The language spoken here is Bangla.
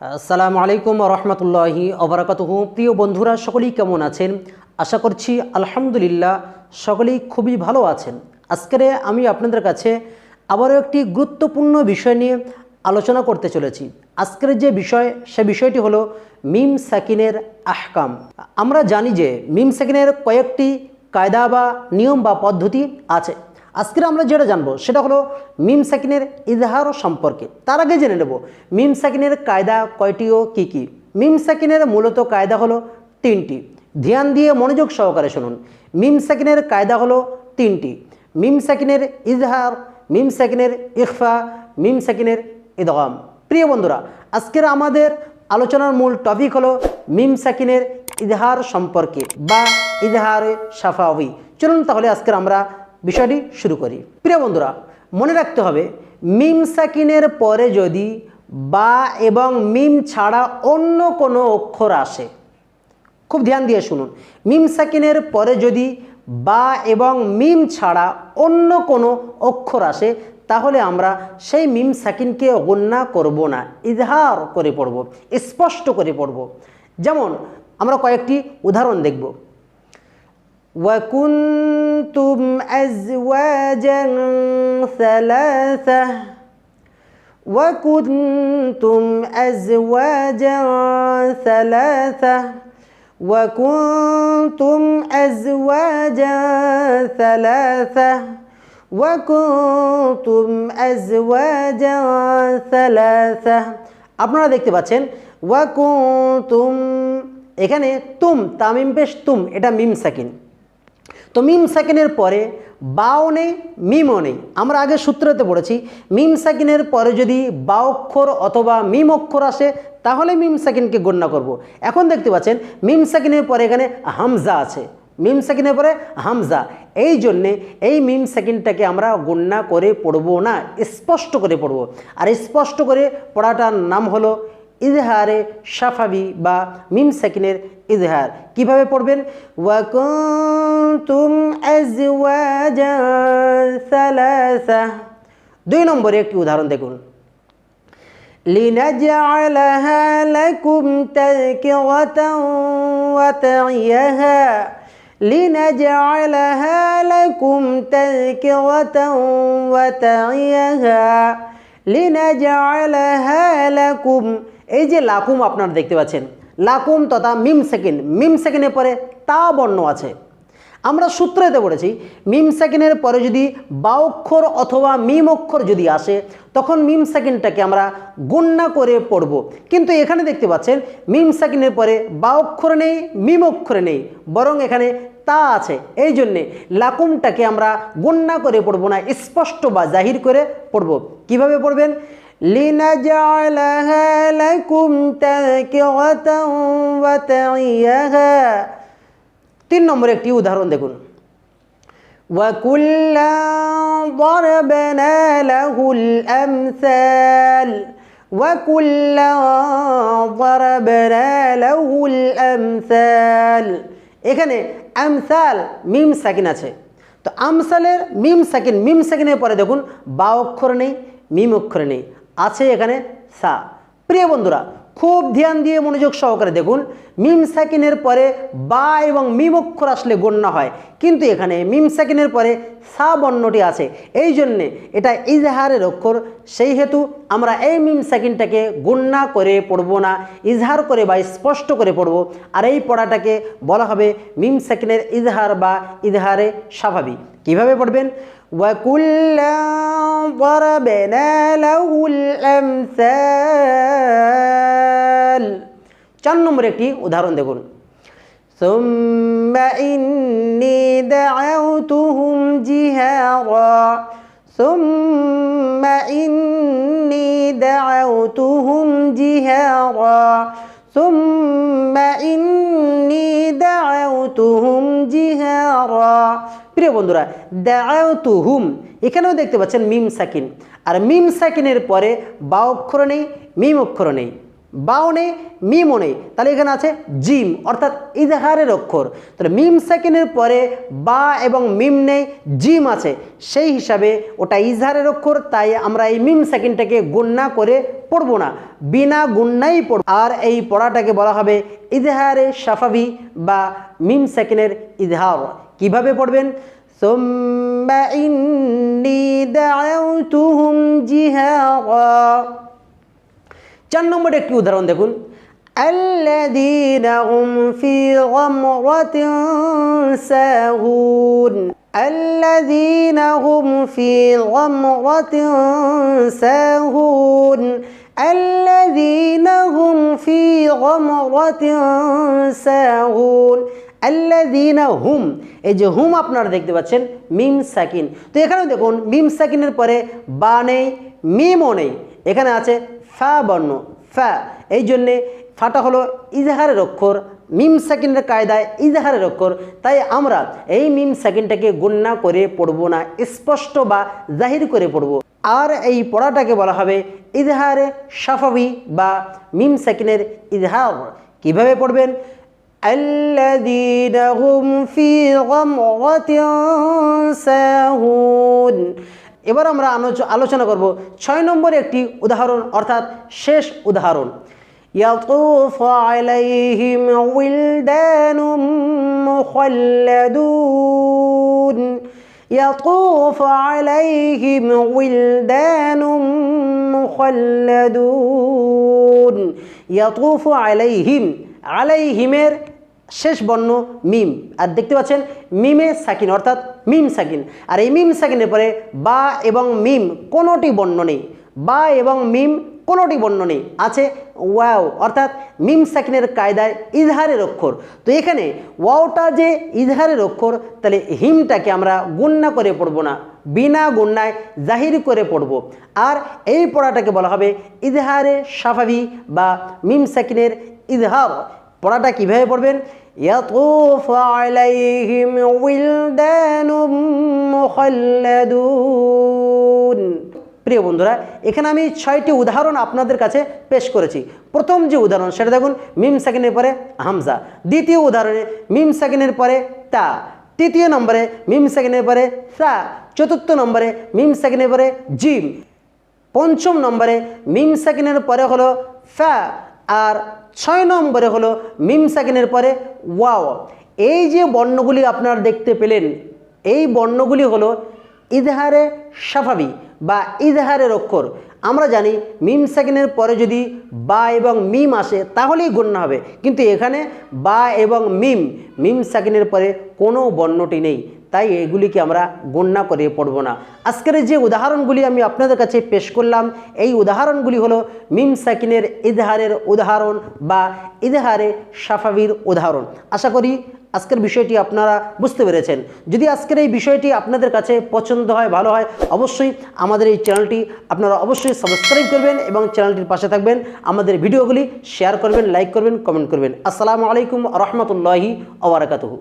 আসসালামু আলাইকুম রহমতুল্লাহি অবরাকাতুহু প্রিয় বন্ধুরা, সকলেই কেমন আছেন? আশা করছি আলহামদুলিল্লাহ সকলেই খুবই ভালো আছেন। আজকের আমি আপনাদের কাছে আবারও একটি গুরুত্বপূর্ণ বিষয় নিয়ে আলোচনা করতে চলেছি। আজকের যে বিষয়, সে বিষয়টি হলো মিম সাকিনের আহকাম। আমরা জানি যে মিম সাকিনের কয়েকটি কায়দা বা নিয়ম বা পদ্ধতি আছে। আজকে আমরা যেটা জানব, সেটা হলো মিম সাকিনের ইজহার সম্পর্কে। তার আগে জেনে নেব, মিম সাকিনের কায়দা কয়টি ও কী কী? মিম সাকিনের মূলত কায়দা হলো তিনটি। ধ্যান দিয়ে মনোযোগ সহকারে শুনুন। মিম সাকিনের কায়দা হলো তিনটি। মিম সাকিনের ইজহার, মিম সাকিনের ইখফা, মিম সাকিনের ইদগাম। প্রিয় বন্ধুরা, আজকের আমাদের আলোচনার মূল টপিক হলো মিম সাকিনের ইজহার সম্পর্কে বা ইজহারে সাফাউি চলুন তাহলে আজকের আমরা বিষয়টি শুরু করি। প্রিয় বন্ধুরা, মনে রাখতে হবে, মিম সাকিনের পরে যদি বা এবং মিম ছাড়া অন্য কোনো অক্ষর আসে, খুব ধ্যান দিয়ে শুনুন, মিম সাকিনের পরে যদি বা এবং মিম ছাড়া অন্য কোনো অক্ষর আসে, তাহলে আমরা সেই মিম সাকিনকে গণ্যা করব না, ইজহার করে পড়ব, স্পষ্ট করে পড়ব। যেমন আমরা কয়েকটি উদাহরণ দেখব। وكنتم أزواجا ثلاثة وكنتم أزواجا ثلاثة وكنتم أزواجا ثلاثة وكنتم أزواجا ثلاثة আপনারা দেখতে পাচ্ছেন ওয়াকুন্তুম এখানে তুম তামিম পেশ তুম এটা মিম সাকিন তো মিম সাকিনের পরে বাও নেই, মিমও নেই। আমরা আগে সূত্রতে পড়েছি, মিম সাকিনের পরে যদি বা অক্ষর অথবা মিম অক্ষর আসে, তাহলে মিম সাকিনকে গণ্য করব। এখন দেখতে পাচ্ছেন, মিম সাকিনের পরে এখানে হামজা আছে। মিম সাকিনের পরে হামজা। এই জন্যে এই মিম সাকিনটাকে আমরা গণ্যা করে পড়ব না, স্পষ্ট করে পড়ব। আর স্পষ্ট করে পড়াটার নাম হলো ইজহারে সাফাবি বা মিম সাকিনের ইজহার। কীভাবে পড়বেন? ওয়াকুন্তুম দুই নম্বরে একটি উদাহরণ দেখুন। লিনাজআলাহা লাকুম তাযকিরাতাও ওয়া তাইয়াহা। লিনাজআলাহা লাকুম তাযকিরাতাও ওয়া তাইয়াহা। লিনাজআলাহা লাকুম এই যে লাকুম আপনারা দেখতে পাচ্ছেন, লাকুম তথা মিম সেকেন্ড, মিম সেকেন্ডের পরে তা বর্ণ আছে। আমরা সূত্রেতে পড়েছি, মিম সেকেন্ডের পরে যদি বা অক্ষর অথবা মিম অক্ষর যদি আসে, তখন মিম সেকেন্ডটাকে আমরা গণ্যা করে পড়ব। কিন্তু এখানে দেখতে পাচ্ছেন, মিম সেকেন্ডের পরে বা অক্ষর নেই, মিম অক্ষর নেই, বরং এখানে তা আছে। এই জন্যে লাকুমটাকে আমরা গণ্যা করে পড়ব না, স্পষ্ট বা জাহির করে পড়ব। কীভাবে পড়বেন? لنجعلها لكم تذكرة وتعيها তিন নম্বর একটি উদাহরণ দেখুন وكلا ضربنا له الأمثال وكلا ضربنا له الأمثال এখানে আমসাল মিম সাকিন আছে তো আমসালের মিম সাকিন মিম সাকিনের পরে দেখুন বা অক্ষর নেই মিম অক্ষর নেই আছে এখানে সা। প্রিয় বন্ধুরা, খুব ধ্যান দিয়ে মনোযোগ সহকারে দেখুন, মিম সাকিনের পরে বা এবং মিম অক্ষর আসলে গণ্য হয়। কিন্তু এখানে মিম সাকিনের পরে সা বর্ণটি আছে। এই জন্যে এটা ইজহারের অক্ষর। সেই হেতু আমরা এই মিম সাকিনটাকে গণ্যা করে পড়ব না, ইজহার করে বা স্পষ্ট করে পড়ব। আর এই পড়াটাকে বলা হবে মিম সাকিনের ইজহার বা ইজহারে স্বাভাবিক। কীভাবে পড়বেন? ওয়াকুল্লা ضربنا له الأمثال চার নম্বর একটি উদাহরণ দেখুন ثم إني دعوتهم جهارا ثم إني دعوتهم جهارا ثم إني دعوتهم جهارا প্রিয় বন্ধুরা দাওয়াতু হুম এখানেও দেখতে পাচ্ছেন মিম সাকিন। আর মিম সাকিনের পরে বা অক্ষর নেই, মিম অক্ষর নেই। বাও নেই, মিমও নেই। তাহলে এখানে আছে জিম, অর্থাৎ ইজহারের অক্ষর। তাহলে মিম সেকেন্ডের পরে বা এবং মিম নেই, জিম আছে। সেই হিসাবে ওটা ইজহারের অক্ষর, তাই আমরা এই মিম সেকেন্ডটাকে গুণনা করে পড়ব না। বিনা গুণনাই পড়ব। আর এই পড়াটাকে বলা হবে ইজহারে সাফাবি বা মিম সেকেন্ডের ইজহার। কীভাবে পড়বেন? ثم إني دعوتهم جهارا চার নম্বরে একটি উদাহরণ দেখুন الذين هم في غمرة ساهون الذين هم في غمرة ساهون الذين هم في غمرة ساهون আল্লাদিনা হুম, এই যে হুম আপনারা দেখতে পাচ্ছেন, মিম সাকিন। তো এখানে দেখুন, মিম সাকিনের পরে বা নেই, মিমও নেই। এখানে আছে ফা বর্ণ, ফা। এই জন্যে ফাটা হলো ইজহারের অক্ষর, মিম সাকিনের কায়দায় ইজহারের অক্ষর। তাই আমরা এই মিম সাকিনটাকে গণ্যা করে পড়ব না, স্পষ্ট বা জাহির করে পড়ব। আর এই পড়াটাকে বলা হবে ইজহারে সাফাবি বা মিম সাকিনের ইজহার। কীভাবে পড়বেন? الذين هم في غمرة ساهون এবার আমরা আলোচ- আলোচনা করব ছয় নম্বরে একটি উদাহরণ অর্থাৎ শেষ উদাহরণ يطوف عليهم ولدان مخلدون يطوف عليهم ولدان মুখল্লাদুন ইয়াতুফু আলাইহিম আলাইহিমের শেষ বর্ণ মিম। আর দেখতে পাচ্ছেন, মিমে সাকিন, অর্থাৎ মিম সাকিন। আর এই মিম সাকিনের পরে বা এবং মিম কোনোটি বর্ণ নেই। বা এবং মিম কোনোটি বর্ণ নেই। আছে ওয়াও, অর্থাৎ মিম সাকিনের কায়দায় ইজহারের অক্ষর। তো এখানে ওয়াওটা যে ইজহারের অক্ষর, তাহলে হিমটাকে আমরা গুণনা করে পড়ব না। বিনা গুন্নায় জাহির করে পড়ব আর এই পড়াটাকে বলা হবে ইজহারে সাফাবি বা মিম সাকিনের ইজহার পড়াটা কিভাবে পড়বেন يطوف عليهم ولدان مخلدون প্রিয় বন্ধুরা এখানে আমি ছয়টি উদাহরণ আপনাদের কাছে পেশ করেছি প্রথম যে উদাহরণ সেটা দেখুন মিম সেকেন্ডের পরে হামজা দ্বিতীয় উদাহরণে মিম সেকেন্ডের পরে তা তৃতীয় নম্বরে মিম সেকেন্ডের পরে সা, চতুর্থ নম্বরে মিম সেকেন্ডের পরে জিম। পঞ্চম নম্বরে মিম সেকেন্ডের পরে হলো ফ্যা আর ছয় নম্বরে হলো মিম সেকেন্ডের পরে ওয়াও। এই যে বর্ণগুলি আপনারা দেখতে পেলেন, এই বর্ণগুলি হলো ইজহারে সাফাবি বা ইজহারের অক্ষর। আমরা জানি মিম সেকেন্ডের পরে যদি বা এবং মিম আসে, তাহলেই গণ্য হবে। কিন্তু এখানে বা এবং মিম মিম সেকেন্ডের পরে কোনো বর্ণটি নেই। তাই এগুলিকে আমরা গণ্যা করে পড়ব না। আজকের যে উদাহরণগুলি আমি আপনাদের কাছে পেশ করলাম, এই উদাহরণগুলি হলো মিম সাকিনের ইজহারের উদাহরণ বা ইজহারে সাফাবির উদাহরণ। আশা করি আজকের বিষয়টি আপনারা বুঝতে পেরেছেন। যদি আজকের এই বিষয়টি আপনাদের কাছে পছন্দ হয়, ভালো হয়, অবশ্যই আমাদের এই চ্যানেলটি আপনারা অবশ্যই সাবস্ক্রাইব করবেন এবং চ্যানেলটির পাশে থাকবেন। আমাদের ভিডিওগুলি শেয়ার করবেন, লাইক করবেন, কমেন্ট করবেন। আসসালামু আলাইকুম রহমতুল্লাহি আবরাকাতহু